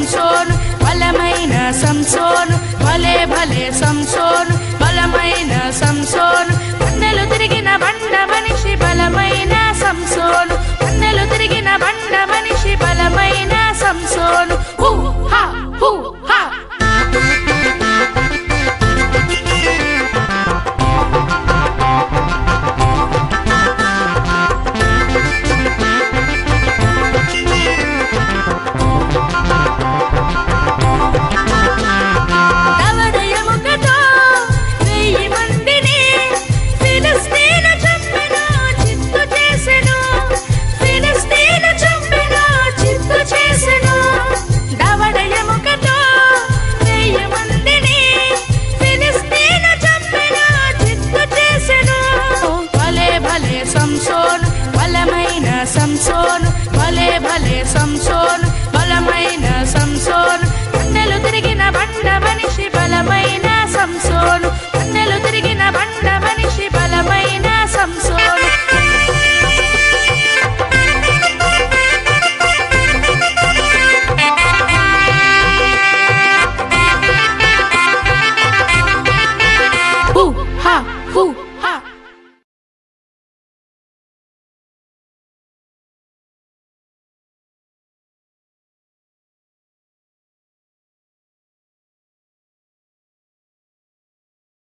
సంసోను బలమైన సంసోను భలే భలే సంసోను బలమైన సంసోను భలే భలే సంసోను బలమైన సంసోను. పండెలు తిరిగిన బండ మనిషి బలమైన సంసోను. పండెలు తిరిగిన బండ మనిషి బలమైన సంసోను. Woo!